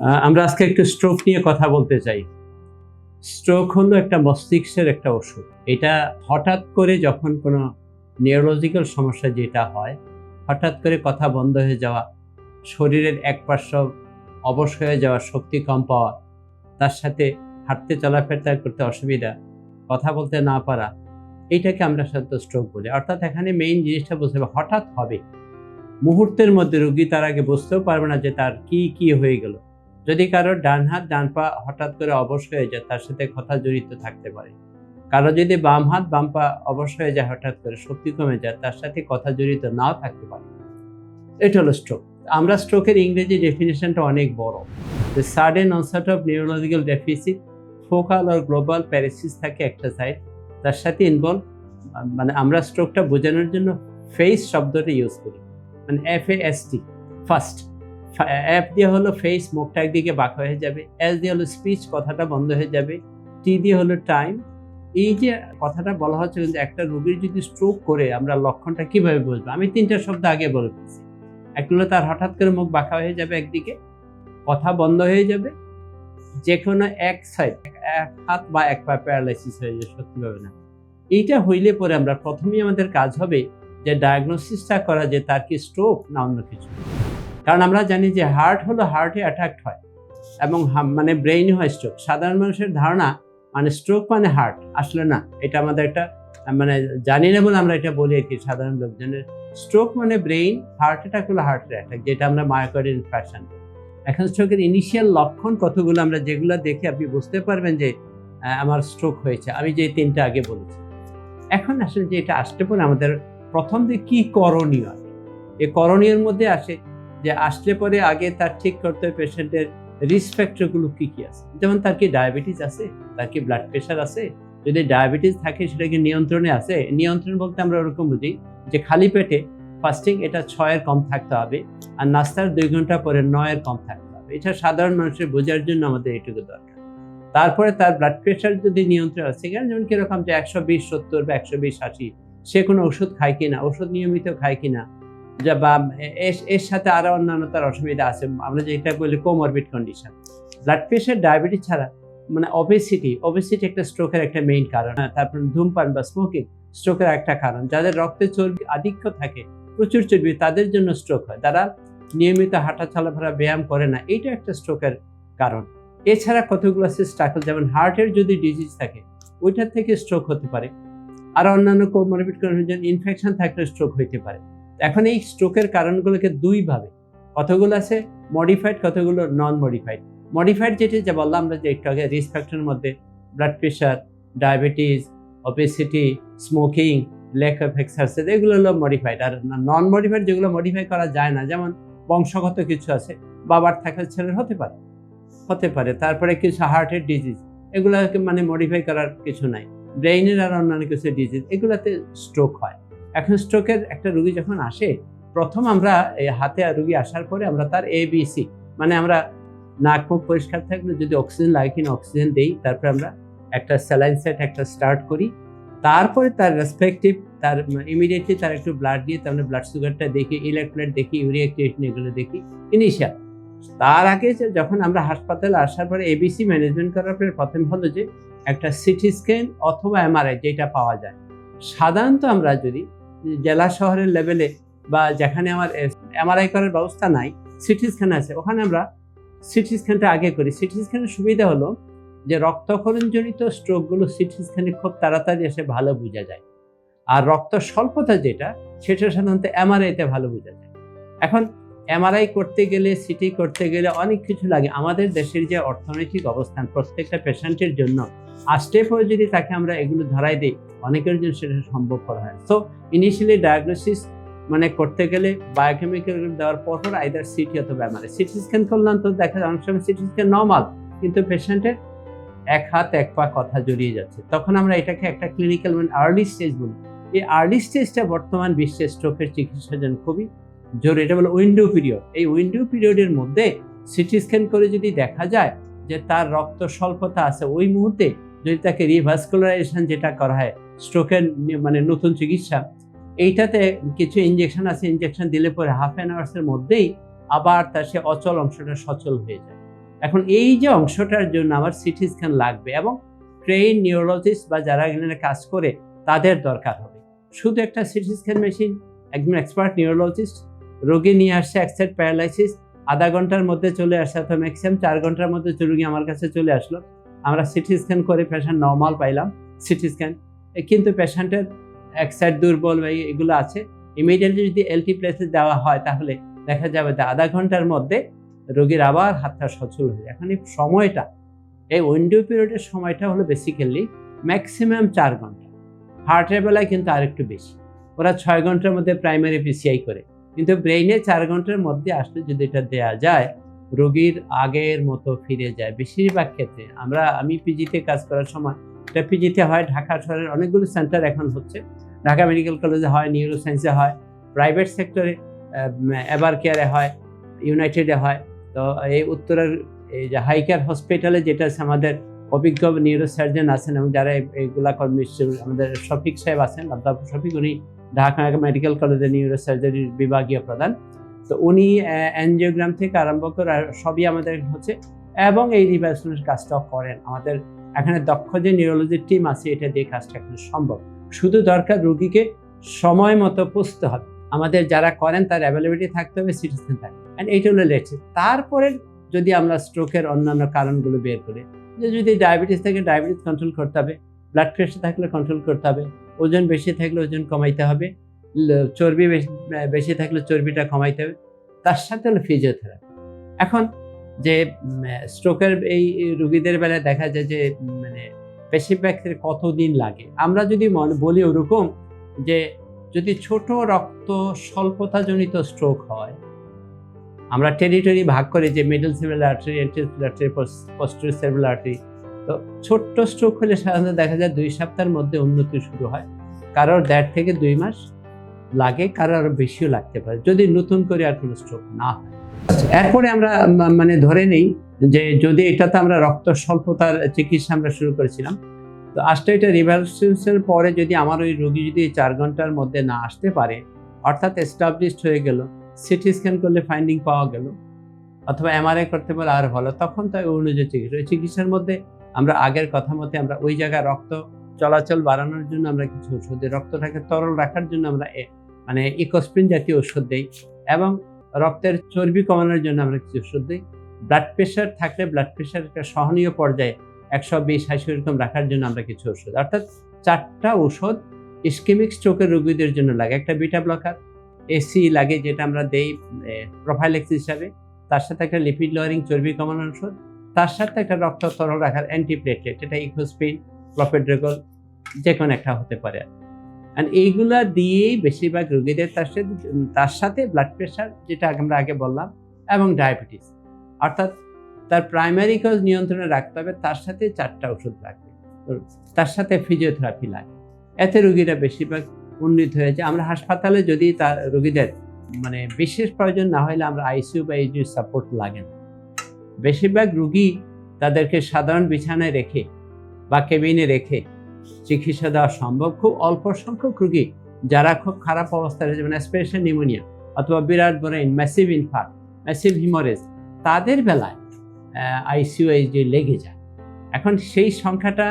আমরা আজকে একটু স্ট্রোক নিয়ে কথা বলতে চাই। স্ট্রোক হলো একটা মস্তিষ্কের একটা ওষুধ। এটা হঠাৎ করে যখন কোনো নিউরোলজিক্যাল সমস্যা যেটা হয়, হঠাৎ করে কথা বন্ধ হয়ে যাওয়া, শরীরের এক পার্শ্ব অবশ হয়ে যাওয়া, শক্তি কম পাওয়া, তার সাথে হাঁটতে, চলাফেরা করতে অসুবিধা, কথা বলতে না পারা এইটাকে আমরা সাধারণত স্ট্রোক বলি। অর্থাৎ এখানে মেইন জিনিসটা বুঝতে হবে, হঠাৎ হবে। মুহূর্তের মধ্যে রোগী তার আগে বুঝতেও পারবে না যে তার কি কি হয়ে গেল। যদি কারোর ডান হাত, ডান পা হঠাৎ করে অবশ হয়ে যায়, তার সাথে কথা জড়িত থাকতে পারে। কারও যদি বাম হাত, বাম পা অবশ হয়ে যায় হঠাৎ করে, শক্তি কমে যায়, তার সাথে কথা জড়িত নাও থাকতে পারে। এটা হলো স্ট্রোক আমরা স্ট্রোকের ইংরেজি ডেফিনেশনটা অনেক বড়। The sudden onset of neurological deficit focal R global paresis থাকে একটা সাইড তার সাথে ইনভলভ মানে আমরা স্ট্রোকটা বোঝানোর জন্য ফেস শব্দটা ইউজ করি। মানে F A S T first app দিয়ে হলো ফেস মুখটা একদিকে বাঁকা হয়ে যাবে। এস দিয়ে হলো স্পিচ কথাটা বন্ধ হয়ে যাবে। টি দিয়ে হলো টাইম এই যে কথাটা বলা হচ্ছে কিন্তু একটা রোগীর যদি স্ট্রোক করে, আমরা লক্ষণটা কীভাবে বুঝব? আমি তিনটা শব্দ আগে বলে দিচ্ছি। একটা হলো তার হঠাৎ করে মুখ বাঁকা হয়ে যাবে একদিকে, কথা বন্ধ হয়ে যাবে। যে কোনো এক সাইড এক হাত বা এক পা প্যারালাইসিস হয়ে যাবে, সত্যি না। এইটা হইলে পরে আমরা প্রথমেই আমাদের কাজ হবে যে ডায়াগনোসিসটা করা যে তার কি স্ট্রোক না অন্য কিছু। কারণ আমরা জানি যে হার্ট হলো হার্টে অ্যাটাক্ট হয় এবং মানে ব্রেইন হয় স্ট্রোক সাধারণ মানুষের ধারণা মানে স্ট্রোক মানে হার্ট আসলে না। এটা আমাদের একটা মানে জানি না বলে আমরা এটা বলি আর কি সাধারণ লোকজনের। স্ট্রোক মানে ব্রেইন হার্ট অ্যাটাক হলো হার্টের অ্যাটাক যেটা আমরা মায়োকার্ডিয়াল ইনফ্রাকশন এখন স্ট্রোকের ইনিশিয়াল লক্ষণ কতগুলো আমরা যেগুলো দেখে আপনি বুঝতে পারবেন যে আমার স্ট্রোক হয়েছে। আমি যে তিনটা আগে বলেছি। এখন আসলে যে এটা আসতে পরে, আমাদের প্রথম দিকে কি করণীয়? এই করণীয়ের মধ্যে আসে যে আসলে পরে আগে তার ঠিক করতে হবে পেশেন্টের রিস্ক ফ্যাক্টরগুলো কি কি আছে? যেমন তার কি ডায়াবেটিস আছে, তার কি ব্লাড প্রেশার আছে, যদি ডায়াবেটিস থাকে সেটা কি নিয়ন্ত্রণে আছে? নিয়ন্ত্রণ বলতে আমরা ওরকম বুঝি যে খালি পেটে ফাস্টিং এটা ছয়ের কম থাকতে হবে আর নাস্তার দুই ঘণ্টা পরে নয়ের কম থাকতে হবে। এটা সাধারণ মানুষের বোঝার জন্য আমাদের এটুকু দরকার। তারপরে তার ব্লাড প্রেশার যদি নিয়ন্ত্রণ আছে কেন যেমন কীরকম যে একশো বিশ, সত্তর বা একশো বিশ, আশি, সে কোনো ওষুধ খায় কিনা, ওষুধ নিয়মিত খায় কিনা বা এর- সাথে আরও অন্যান্য তার অসুবিধা আছে। আমরা যেটা বলি comorbid condition blood pressure diabetes ছাড়া মানে অবেসিটি অবেসিটি একটা স্ট্রোকের একটা মেইন কারণ। হ্যাঁ, তারপর ধূমপান বা স্মোকিং স্ট্রোকের একটা কারণ। যাদের রক্তে চর্বি আধিক্য থাকে প্রচুর চর্বি তাদের জন্য স্ট্রোক হয়। তারা নিয়মিত হাঁটা চলাফেরা ব্যায়াম করে না এইটা একটা স্ট্রোকের কারণ। এছাড়া কতগুলো আছে? স্ট্রাকল যেমন হার্টের যদি ডিজিজ থাকে ওইটার থেকে স্ট্রোক হতে পারে। আর অন্যান্য কোমরবিড কন্ডিশন ইনফেকশন থাকলে স্ট্রোক হইতে পারে। এখন এই স্ট্রোকের কারণগুলোকে দুইভাবে, কতগুলো আছে? মডিফাইড, কতগুলো নন মডিফাইড মডিফাইড যেটা, যা বললাম আমরা যে একটু আগে রিস্ক ফ্যাক্টরের মধ্যে blood pressure diabetes obesity smoking lack of exercise এগুলো হলো মডিফাইড আর নন মডিফাইড যেগুলো মডিফাই করা যায় না, যেমন বংশগত কিছু আছে, বাবার থাকলে ছেলের হতে পারে হতে পারে। তারপরে কিছু হার্টের ডিজিজ এগুলোকে মানে মডিফাই করার কিছু নাই। ব্রেইনের আর অন্যান্য কিছু ডিজিজ এগুলোতে স্ট্রোক হয়। এখন স্ট্রোকের একটা রুগী যখন আসে, প্রথম আমরা এই হাতে রুগী আসার পরে আমরা তার এবিসি মানে আমরা নাক মুখ পরিষ্কার থাকলে যদি অক্সিজেন লাগে কিনা অক্সিজেন দেই, তারপরে আমরা একটা স্যালাইন সেট একটা স্টার্ট করি। তারপরে তার রেসপেক্টিভ তার ইমিডিয়েটলি তার একটু ব্লাড দিয়ে তার ব্লাড সুগারটা দেখি ইলেকট্রোলাইট দেখি ইউরিয়া এগুলো দেখি ইনিশিয়াল তার আগে যখন আমরা হাসপাতালে আসার পরে এবিসি ম্যানেজমেন্ট করার পরে প্রথম হলো যে একটা সিটি স্ক্যান অথবা এমআরআই যেটা পাওয়া যায়। সাধারণত আমরা যদি জেলা শহরের লেভেলে বা যেখানে আমার এমআরআই করার ব্যবস্থা নাই সিটি স্ক্যান আছে, ওখানে আমরা সিটি স্ক্যানটা আগে করি। সিটি স্ক্যানের সুবিধা হলো যে রক্তক্ষরণজনিত স্ট্রোকগুলো সিটি স্ক্যানে খুব তাড়াতাড়ি এসে ভালো বোঝা যায়। আর রক্ত স্বল্পতা যেটা, সেটা সাধারণত এমআরআইতে ভালো বোঝা যায়। এখন এমআরআই করতে গেলে সিটি করতে গেলে অনেক কিছু লাগে। আমাদের দেশের যে অর্থনৈতিক অবস্থান, প্রত্যেকটা পেশেন্টের জন্য আসতে পরে যদি তাকে আমরা এগুলো ধরাই দিই, অনেকের জন্য সেটা সম্ভব করা হয়। তো ইনিশিয়ালি ডায়াগনোসিস মানে করতে গেলে বায়োকেমিক্যাল দেওয়ার পর পর আইদার সিটি অথবা এমআরআই সিটি স্ক্যান করলাম তো দেখা যায় অনেক সময় সিটি স্ক্যান নর্মাল কিন্তু পেশেন্টের এক হাত, এক পা কথা জড়িয়ে যাচ্ছে। তখন আমরা এটাকে একটা ক্লিনিক্যাল মানে আর্লি স্টেজ বলি। এই আর্লি স্টেজটা বর্তমান বিশ্বে স্ট্রোকের চিকিৎসার জন্য খুবই জরুরি। এটা বলে উইন্ডো পিরিয়ড এই উইন্ডো পিরিয়ডের মধ্যে সিটি স্ক্যান করে যদি দেখা যায় যে তার রক্ত স্বল্পতা আছে, ওই মুহূর্তে যদি তাকে রিভাস্কুলারাইজেশন যেটা করা হয় স্ট্রোকের মানে নতুন চিকিৎসা, এইটাতে কিছু ইঞ্জেকশন আছে ইঞ্জেকশন দিলে পরে হাফ অ্যান আওয়ার্সের মধ্যেই আবার তার সে অচল অংশটা সচল হয়ে যায়। এখন এই যে অংশটার জন্য আমার সিটি স্ক্যান লাগবে এবং ট্রেন নিউরোলজিস্ট বা যারা এখানে কাজ করে, তাদের দরকার হবে। শুধু একটা সিটি স্ক্যান মেশিন একজন এক্সপার্ট নিউরোলজিস্ট রোগী নিয়ে আসছে অ্যাক্সেট প্যারালাইসিস আধা ঘণ্টার মধ্যে চলে আসছে অথবা ম্যাক্সিমাম চার ঘণ্টার মধ্যে রোগী আমার কাছে চলে আসলো, আমরা সিটি স্ক্যান করে পেশেন্ট নর্মাল পাইলাম সিটি স্ক্যান কিন্তু পেশেন্টের এক সাইড দুর্বল এগুলো আছে। ইমিডিয়েটলি যদি এলটি প্লেসে দেওয়া হয়, তাহলে দেখা যাবে যে আধা ঘণ্টার মধ্যে রোগীর আবার হাতটা সচল হয়ে যায়। এখন এই সময়টা, এই উইন্ডো পিরিয়ডের সময়টা হলো বেসিক্যালি ম্যাক্সিমাম চার ঘণ্টা। হার্টের বেলায় কিন্তু আরেকটু বেশি। ওরা ছয় ঘণ্টার মধ্যে প্রাইমারি পিসিআই করে। কিন্তু ব্রেইনে চার ঘণ্টার মধ্যে আসলে যদি এটা দেয়া যায়, রোগীর আগের মতো ফিরে যায়। বেশিরভাগ ক্ষেত্রে আমরা, আমি পিজিতে কাজ করার সময়, এটা পিজিতে হয় ঢাকা শহরের অনেকগুলো সেন্টার এখন হচ্ছে। ঢাকা মেডিকেল কলেজে হয় নিউরো সায়েন্সে হয় প্রাইভেট সেক্টরে এভার কেয়ারে হয় ইউনাইটেডে হয়। তো এই উত্তরের, এই যে হাইকার হসপিটালে যেটা আমাদের অভিজ্ঞ নিউরো সার্জন আছেন এবং যারা এইগুলা কর্মী আমাদের শফিক সাহেব আছেন অধ্যাপক শফিক, উনি ঢাকা মেডিকেল কলেজের নিউরো সার্জারির বিভাগীয় প্রধান। তো উনি অ্যানজিওগ্রাম থেকে আরম্ভ করে সবই আমাদের হচ্ছে, এবং এই রিভার্সনের কাজটাও করেন। আমাদের এখানে দক্ষ যে নিউরোলজির টিম আছে, এটা দিয়ে কাজটা এখন সম্ভব। শুধু দরকার রুগীকে সময় মতো পুষতে হবে। আমাদের যারা করেন, তার অ্যাভেলেবিলিটি থাকতে হবে সিটিজেন থাকবে অ্যান্ড এইটা হলো লেটছে তারপরে যদি আমরা স্ট্রোকের অন্যান্য কারণগুলো বের করি, যে যদি ডায়াবেটিস থাকে ডায়াবেটিস কন্ট্রোল করতে হবে ব্লাড প্রেশার থাকলে কন্ট্রোল করতে হবে ওজন বেশি থাকলে ওজন কমাইতে হবে চর্বি বেশি থাকলে চর্বিটা কমাইতে হবে, তার সাথে হলো ফিজিওথেরাপি এখন যে স্ট্রোকের এই রুগীদের বেলায় দেখা যায় যে মানে বেশিরভাগ ক্ষেত্রে কতদিন লাগে? আমরা যদি মনে বলি ওরকম যে, যদি ছোট রক্ত স্বল্পতাজনিত স্ট্রোক হয়, আমরা টেরিটরি ভাগ করি যে middle cerebral artery anterior artery posterior cerebral artery তো ছোট্ট স্ট্রোক হলে সাধারণত দেখা যায় দুই সপ্তাহের মধ্যে উন্নতি শুরু হয়। কারোর দেড় থেকে দুই মাস লাগে কারও আরও বেশিও লাগতে পারে। যদি নতুন করে আর কোনো স্ট্রোক না হয়। এরপরে আমরা মানে ধরে নেই যে যদি এটাতে আমরা রক্ত স্বল্পতার চিকিৎসা আমরা শুরু করেছিলাম, তো আসলে এটা রিভার্সের পরে যদি আমার ওই রোগী যদি চার ঘণ্টার মধ্যে না আসতে পারে, অর্থাৎ এস্টাবলিশড হয়ে গেল সিটি স্ক্যান করলে ফাইন্ডিং পাওয়া গেল, অথবা এমআরআই করতে পারে আর ভালো তখন তো অনুযায়ী চিকিৎসা। চিকিৎসার মধ্যে আমরা আগের কথা মতে আমরা ওই জায়গায় রক্ত চলাচল বাড়ানোর জন্য আমরা কিছু ওষুধ দিই। রক্তটাকে তরল রাখার জন্য আমরা মানে ইকোস্প্রিন জাতীয় ওষুধ দিই এবং রক্তের চর্বি কমানোর জন্য আমরা কিছু ওষুধ দিই। ব্লাড প্রেশার থাকলে ব্লাড প্রেশার একটা সহনীয় পর্যায়ে একশো বিশ আশি এরকম রাখার জন্য আমরা কিছু ওষুধ অর্থাৎ চারটা ওষুধ ইস্কেমিক স্ট্রোকের রোগীদের জন্য লাগে। একটা বিটা ব্লকার এসি লাগে যেটা আমরা দেই প্রোফাইলেক্স হিসাবে। তার সাথে একটা লিপিড লোয়ারিং চর্বি কমানোর ওষুধ তার সাথে একটা রক্ত তরল রাখার অ্যান্টিপ্লেটলেট এটা ইকোস্পিন ক্লপেড্রেগল যে কোনো একটা হতে পারে। অ্যান্ড এইগুলা দিয়েই বেশিরভাগ রোগীদের তার সাথে তার সাথে ব্লাড প্রেশার যেটা আমরা আগে বললাম, এবং ডায়াবেটিস অর্থাৎ তার প্রাইমারি কজ নিয়ন্ত্রণে রাখতে হবে, তার সাথে চারটা ওষুধ লাগবে। তার সাথে ফিজিওথেরাপি লাগে। এতে রুগীরা বেশিরভাগ উন্নীত হয়েছে আমরা হাসপাতালে যদি তার রুগীদের মানে বিশেষ প্রয়োজন না হলে আমরা আইসিইউ বা এইচডিউ সাপোর্ট লাগে না। বেশিরভাগ রুগী তাদেরকে সাধারণ বিছানায় রেখে বা কেবিনে রেখে চিকিৎসা দেওয়া সম্ভব। খুব অল্প সংখ্যক রুগী যারা খুব খারাপ অবস্থায় রয়েছে মানে স্পেশাল নিউমোনিয়া অথবা বিরাট brain massive infarct massive haemorrhage তাদের বেলায় আইসিইউ এইচডি লেগে যায়। এখন সেই সংখ্যাটা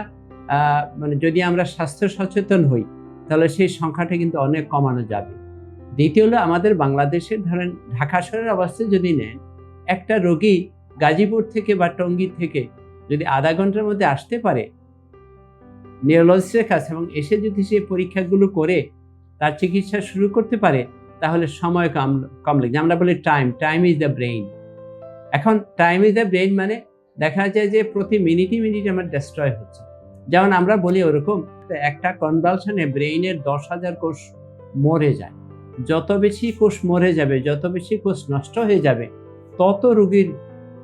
মানে যদি আমরা স্বাস্থ্য সচেতন হই, তাহলে সেই সংখ্যাটা কিন্তু অনেক কমানো যাবে। দ্বিতীয় হলো আমাদের বাংলাদেশের ধরেন ঢাকা শহরের অবস্থায় যদি নেন, একটা রোগী গাজীপুর থেকে বা টঙ্গী থেকে যদি আধা ঘণ্টার মধ্যে আসতে পারে নিউরোলজিস্টের কাছে এবং এসে যদি সে পরীক্ষাগুলো করে, তার চিকিৎসা শুরু করতে পারে, তাহলে সময় কম কম লাগে আমরা বলি time time is the brain এখন টাইম ইজ দ্য ব্রেইন মানে দেখা যায় যে প্রতি মিনিটে মিনিটে আমার ডেস্ট্রয় হচ্ছে। যেমন আমরা বলি ওরকম, একটা কনভালশনে ব্রেইনের দশ হাজার কোষ মরে যায়। যত বেশি কোষ মরে যাবে, যত বেশি কোষ নষ্ট হয়ে যাবে, তত রোগীর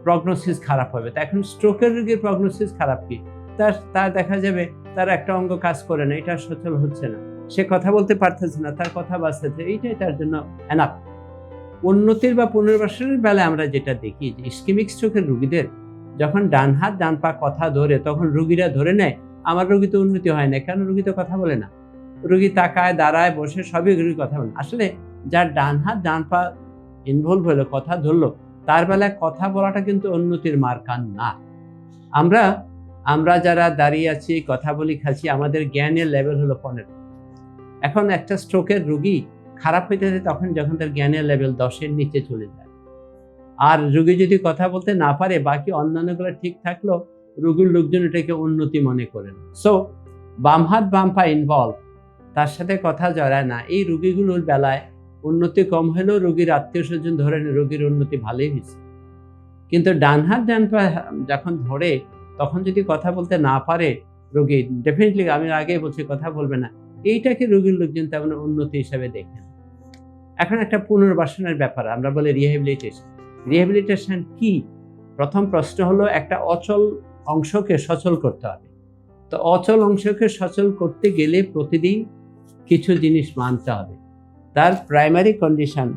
প্রগনোসিস খারাপ হবে। তা এখন স্ট্রোকের রোগীর প্রগনোসিস খারাপ কি? তার তার দেখা যাবে তার একটা অঙ্গ কাজ করে না, এটা সচল হচ্ছে না। সে কথা বলতে পারতেছে না, তার কথা বাঁচতেছে, এইটাই তার জন্য এনাফ উন্নতির বা পুনর্বাসনের বেলায় আমরা যেটা দেখি যে ইস্কেমিক স্ট্রোকের রুগীদের যখন ডান হাত, ডান পা কথা ধরে, তখন রুগীরা ধরে নেয়, আমার রুগী তো উন্নতি হয় না, কেন রুগী তো কথা বলে না? রুগী তাকায়, দাঁড়ায়, বসে সবই রুগী কথা বলে আসলে যার ডান হাত, ডান পা ইনভলভ হলো, কথা ধরলো তার বেলায় কথা বলাটা কিন্তু উন্নতির মার্কান না। আমরা আমরা যারা দাঁড়িয়ে আছি, কথা বলি খাচ্ছি, আমাদের জ্ঞানের লেভেল হলো পনেরো। এখন একটা স্ট্রোকের রুগী খারাপ হইতে তখন যখন তার জ্ঞানের লেভেল দশের নিচে চলে যায়। আর রুগী যদি কথা বলতে না পারে, বাকি অন্যান্যগুলো ঠিক থাকলেও রুগীর লোকজন এটাকে উন্নতি মনে করেন সো বাম হাত, বাম পা ইনভলভ তার সাথে কথা জড়ায় না। এই রুগীগুলোর বেলায় উন্নতি কম হলেও রোগীর আত্মীয় স্বজন ধরে রোগীর উন্নতি ভালোই হয়েছে। কিন্তু ডান হাত ডান পা যখন ধরে, তখন যদি কথা বলতে না পারে রোগী ডেফিনেটলি আমি আগে বলছি, কথা বলবে না। এইটাকে রোগীর লোকজন তেমন উন্নতি হিসাবে দেখেন এখন একটা পুনর্বাসনের ব্যাপার, আমরা বলি রিহ্যাবিলিটেশন রিহ্যাবিলিটেশন কি? প্রথম প্রশ্ন হলো, একটা অচল অংশকে সচল করতে হবে। তো অচল অংশকে সচল করতে গেলে প্রতিদিন কিছু জিনিস মানতে হবে। তার প্রাইমারি কন্ডিশন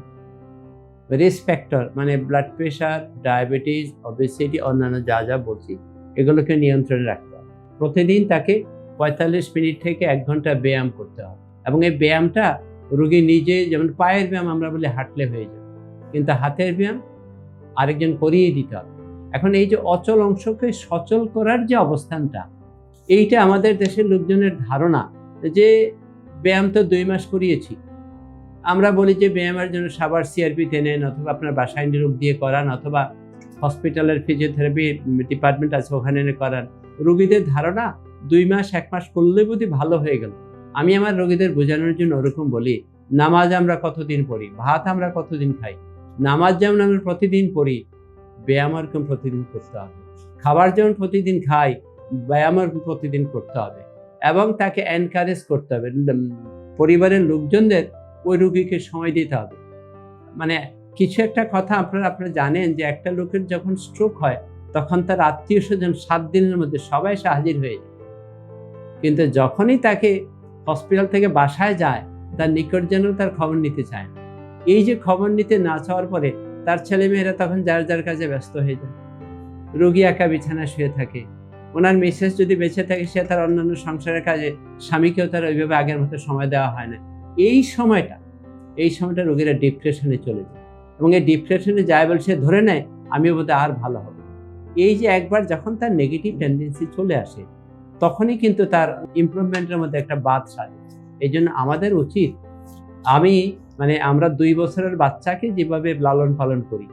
রিস্ক ফ্যাক্টর মানে ব্লাড প্রেশার ডায়াবেটিস অবেসিটি অন্যান্য যা যা বলছি, এগুলোকে নিয়ন্ত্রণে রাখতে হবে। প্রতিদিন তাকে পঁয়তাল্লিশ মিনিট থেকে এক ঘণ্টা ব্যায়াম করতে হবে। এবং এই ব্যায়ামটা রুগী নিজে, যেমন পায়ের ব্যায়াম আমরা বলি হাঁটলে হয়ে যাবে কিন্তু হাতের ব্যায়াম আরেকজন করিয়ে দিতে হবে। এখন এই যে অচল অংশকে সচল করার যে অবস্থানটা, এইটা আমাদের দেশের লোকজনের ধারণা যে ব্যায়াম তো দুই মাস করিয়েছি আমরা বলি যে ব্যায়ামের জন্য সাবার সিআরপিতে নেন অথবা আপনার বাসায় নিরোগ দিয়ে করান অথবা হসপিটালের ফিজিওথেরাপি ডিপার্টমেন্ট আছে, ওখানে এনে করান। রোগীদের ধারণা দুই মাস, এক মাস করলে বোধহয় ভালো হয়ে গেল। আমি আমার রোগীদের বোঝানোর জন্য ওরকম বলি, নামাজ আমরা কতদিন পড়ি, ভাত আমরা কতদিন খাই? নামাজ যেমন আমরা প্রতিদিন পড়ি, ব্যায়াম ওরকম প্রতিদিন করতে হবে। খাবার যেমন প্রতিদিন খাই, ব্যায়াম প্রতিদিন করতে হবে। এবং তাকে এনকারেজ করতে হবে। পরিবারের লোকজনদের ওই রুগীকে সময় দিতে হবে। মানে কিছু একটা কথা আপনারা আপনারা জানেন যে একটা লোকের যখন স্ট্রোক হয়, তখন তার আত্মীয় স্বজন সাত দিনের মধ্যে সবাই এসে হাজির হয়ে যায়। কিন্তু যখনই তাকে হসপিটাল থেকে বাসায় যায়, তার নিকটজন তার খবর নিতে চায় না। এই যে খবর নিতে না চাওয়ার পরে তার ছেলেমেয়েরা তখন যার যার কাজে ব্যস্ত হয়ে যায়। রোগী একা বিছানায় শুয়ে থাকে। ওনার মিসেস যদি বেঁচে থাকে, সে তার অন্যান্য সংসারের কাজে, স্বামীকেও তার ওইভাবে আগের মতো সময় দেওয়া হয় না। এই সময়টা এই সময়টা রোগীরা ডিপ্রেশনে চলে যায়। এবং এই ডিপ্রেশনে যায় বলে সে ধরে নেয় আমি বোধহয় আর ভালো হবে এই যে একবার যখন তার নেগেটিভ টেন্ডেন্সি চলে আসে, তখনই কিন্তু তার ইমপ্রুভমেন্টের মধ্যে একটা বাদ সাজে। এই জন্য আমাদের উচিত, আমি মানে আমরা দুই বছরের বাচ্চাকে যেভাবে লালন পালন করি,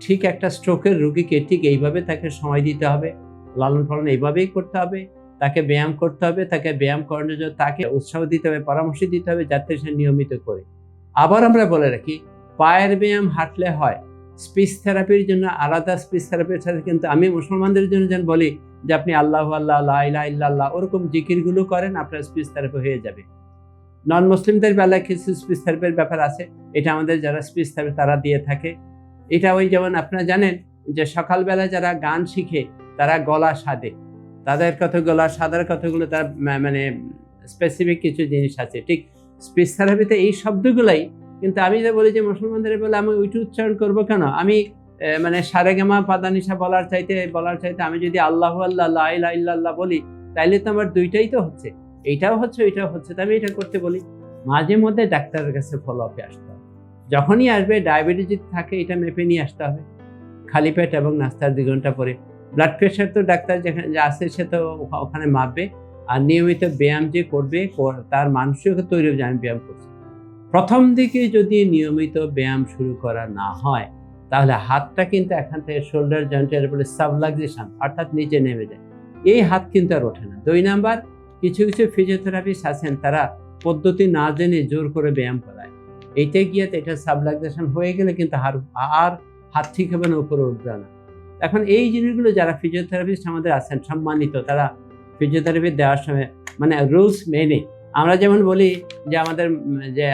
ঠিক একটা স্ট্রোকের রুগীকে ঠিক এইভাবে তাকে সময় দিতে হবে, লালন পালন এইভাবেই করতে হবে তাকে ব্যায়াম করতে হবে, তাকে ব্যায়াম করানোর জন্য তাকে উৎসাহ দিতে হবে, পরামর্শ দিতে হবে যাতে সে নিয়মিত করে। আবার আমরা বলে রাখি, পায়ের ব্যায়াম হাঁটলে হয়। স্পিচ থেরাপির জন্য আলাদা স্পিচ থেরাপির সাথে কিন্তু আমি মুসলমানদের জন্য যেন বলি যে আপনি আল্লাহ আল্লাহ ইলাহা ইল্লাল্লাহ ওরকম জিকিরগুলো করেন, আপনার স্পিচ থেরাপি হয়ে যাবে। নন মুসলিমদের বেলায় কিছু স্পিচ থেরাপির ব্যাপার আছে, এটা আমাদের যারা স্পিচ থেরাপি তারা দিয়ে থাকে। এটা ওই যেমন আপনারা জানেন যে সকালবেলা যারা গান শিখে, তারা গলা সাদে তাদের কত গলা সাদার কথাগুলো তার মানে স্পেসিফিক কিছু জিনিস আছে। ঠিক স্পিচ থেরাপিতে এই শব্দগুলাই, কিন্তু আমি যে বলি যে মুসলমানদের বলে আমি ওইটা উচ্চারণ করব কেন? আমি মানে সারেগামা পাদানিসা বলার চাইতে বলার চাইতে আমি যদি আল্লাহ আল্লাহ ইল্লাল্লাহ বলি, তাইলে তো আমার দুইটাই তো হচ্ছে। এইটাও হচ্ছে, ওইটাও হচ্ছে। তো আমি এটা করতে বলি, মাঝে মধ্যে ডাক্তারের কাছে ফলো আপে আসতে হবে। যখনই আসবে ডায়াবেটিস যদি থাকে, এটা মেপে নিয়ে আসতে হবে। খালি পেট এবং নাস্তার দুই ঘণ্টা পরে। ব্লাড প্রেশার তো ডাক্তার যেখানে আছে সে তো ওখানে মাপবে। আর নিয়মিত ব্যায়াম যে করবে তার মানসিক তৈরি হবে, আমি ব্যায়াম করছি। প্রথম দিকে যদি নিয়মিত ব্যায়াম শুরু করা না হয়, তাহলে হাতটা কিন্তু এখান থেকে শোল্ডার জয়েন্টের উপরে সাবলাক্সেশন অর্থাৎ নিচে নেমে যায়। এই হাত কিন্তু আর ওঠে না। দুই নাম্বার, কিছু কিছু ফিজিওথেরাপিস্ট আছেন, তারা পদ্ধতি না জেনে জোর করে ব্যায়াম করায়। এইটা গিয়ে এটা সাবলাক্সেশন হয়ে গেলে কিন্তু হার আর হাত ঠিক হবে না, উপরে উঠবে না। এখন এই জিনিসগুলো যারা ফিজিওথেরাপিস্ট আমাদের আছেন, সম্মানিত, তারা ফিজিওথেরাপি দেওয়ার সময় মানে রুলস মেনে। আমরা যেমন বলি যে আমাদের, যে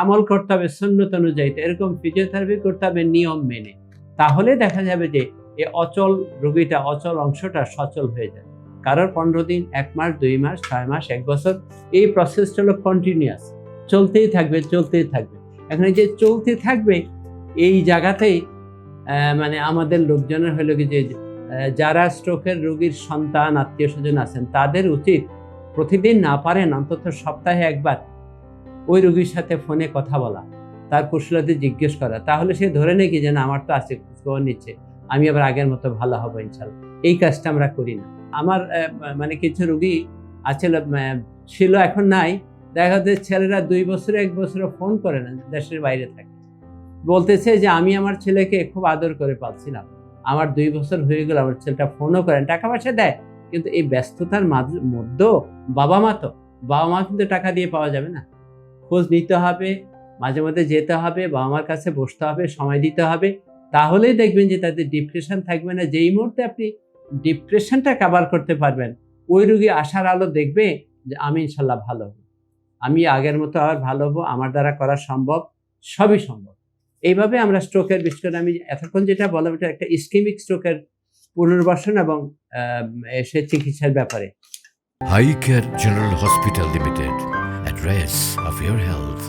আমল করতে হবে সুন্নত অনুযায়ী এরকম ফিজিওথেরাপি করতে হবে নিয়ম মেনে। তাহলে দেখা যাবে যে এ অচল রোগীটা, অচল অংশটা সচল হয়ে যায়। কারোর পনেরো দিন, এক মাস, দুই মাস, ছয় মাস, এক বছর, এই প্রসেসটা হলো কন্টিনিউয়াস চলতেই থাকবে চলতেই থাকবে। এখন এই যে চলতে থাকবে, এই জায়গাতেই মানে আমাদের লোকজনের হলো কি যে যারা স্ট্রোকের রোগীর সন্তান আত্মীয় স্বজন আছেন, তাদের উচিত প্রতিদিন না পারেন, অন্তত সপ্তাহে একবার ওই রোগীর সাথে ফোনে কথা বলা, তার কুশলাতে জিজ্ঞেস করা। তাহলে সে ধরে নেয় কি যে, না, আমার তো আছে খোঁজখবর নিচ্ছে, আমি আবার আগের মতো ভালো হব, ইনশাল্লাহ। এই কাজটা আমরা করি না। আমার মানে কিছু রুগী আছে ছিল, এখন নাই। দেখা যাচ্ছে ছেলেরা দুই বছরে, এক বছরে ফোন করে না, দেশের বাইরে থাকে। বলতেছে যে আমি আমার ছেলেকে খুব আদর করে পালছিলাম। আমার দুই বছর হয়ে গেল, আমার ছেলেটা ফোনও করেন টাকা পয়সা দেয়। কিন্তু এই ব্যস্ততার মধ্যেও বাবা মা তো, বাবা মা কিন্তু টাকা দিয়ে পাওয়া যাবে না। খোঁজ নিতে হবে, মাঝে মাঝে যেতে হবে, বাবা মার কাছে বসতে হবে, সময় দিতে হবে। তাহলেই দেখবেন যে তাদের ডিপ্রেশন থাকবে না। যেই মুহূর্তে আপনি ডিপ্রেশনটা কাভার করতে পারবেন, ওই রুগী আশার আলো দেখবে যে আমি ইনশাল্লাহ ভালো হব। আমি আগের মতো আবার ভালো হব, আমার দ্বারা করা সম্ভব, সবই সম্ভব। এইভাবে আমরা স্ট্রোকের বিশেষ করে আমি এতক্ষণ যেটা বললাম, এটা একটা ইস্কেমিক স্ট্রোকের পুনর্বাসন এবং সে চিকিৎসার ব্যাপারে Hi Care General Hospital Limited address of your health.